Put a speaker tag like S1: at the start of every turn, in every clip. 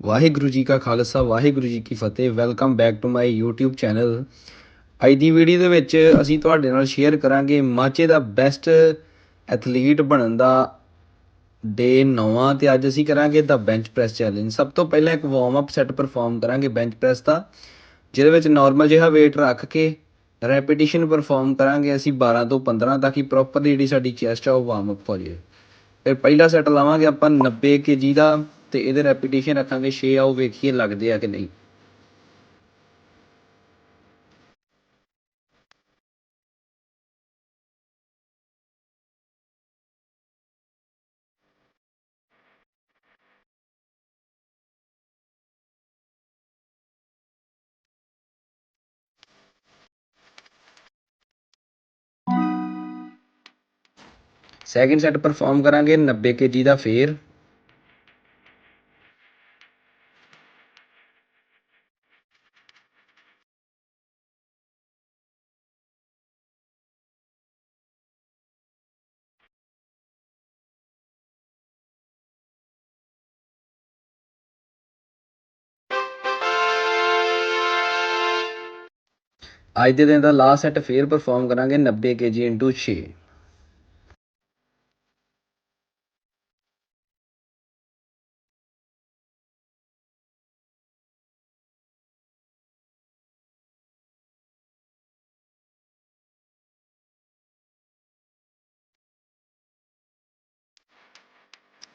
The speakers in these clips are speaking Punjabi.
S1: ਵਾਹਿਗੁਰੂ ਜੀ ਕਾ ਖਾਲਸਾ, ਵਾਹਿਗੁਰੂ ਜੀ ਕੀ ਫਤਿਹ। Welcome back to my YouTube channel ਅੱਜ ਦੀ ਵੀਡੀਓ ਦੇ ਵਿੱਚ ਅਸੀਂ ਤੁਹਾਡੇ ਨਾਲ ਸ਼ੇਅਰ ਕਰਾਂਗੇ ਮਾਚੇ ਦਾ ਬੈਸਟ ਐਥਲੀਟ ਬਣਨ ਦਾ ਡੇ ਨੌਵਾਂ ਤੇ ਅੱਜ ਅਸੀਂ ਕਰਾਂਗੇ ਦਾ ਬੈਂਚ ਪ੍ਰੈਸ ਚੈਲੰਜ ਸਭ ਤੋਂ ਪਹਿਲਾਂ ਇੱਕ ਵਾਰਮ ਅਪ ਸੈੱਟ ਪਰਫਾਰਮ ਕਰਾਂਗੇ ਬੈਂਚ ਪ੍ਰੈਸ ਦਾ, ਜਿਹਦੇ ਵਿੱਚ ਨਾਰਮਲ ਜਿਹਾ weight ਰੱਖ ਕੇ ਰੈਪੀਟੀਸ਼ਨ ਪਰਫਾਰਮ ਕਰਾਂਗੇ ਅਸੀਂ 12 ਤੋਂ 15 ਤਾਂ ਕਿ ਪ੍ਰੋਪਰਲੀ ਜਿਹੜੀ ਸਾਡੀ ਚੈਸਟ ਆ, ਉਹ ਵਾਰਮ ਅਪ ਹੋ ਜਾਏ ਫਿਰ ਪਹਿਲਾ ਸੈੱਟ ਲਾਵਾਂਗੇ ਆਪਾਂ 90 kg ਦਾ। ਤੇ ਇਹਦੇ ਰੈਪੀਟੀਸ਼ਨ ਰੱਖਾਂਗੇ 6 ਆਓ ਵੇਖੀਏ ਲੱਗਦੇ ਆ ਕਿ ਨਹੀਂ। ਸੈਕਿੰਡ ਸੈੱਟ ਪਰਫਾਰਮ ਕਰਾਂਗੇ 90 kg ਦਾ ਫੇਰ। ਅੱਜ ਦੇ ਦਿਨ ਦਾ ਲਾਸਟ ਸੈੱਟ ਫੇਰ ਪਰਫਾਰਮ ਕਰਾਂਗੇ 90 kg 6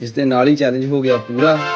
S1: ਇਸ ਦੇ ਨਾਲ ਹੀ ਚੈਲੰਜ ਹੋ ਗਿਆ ਪੂਰਾ।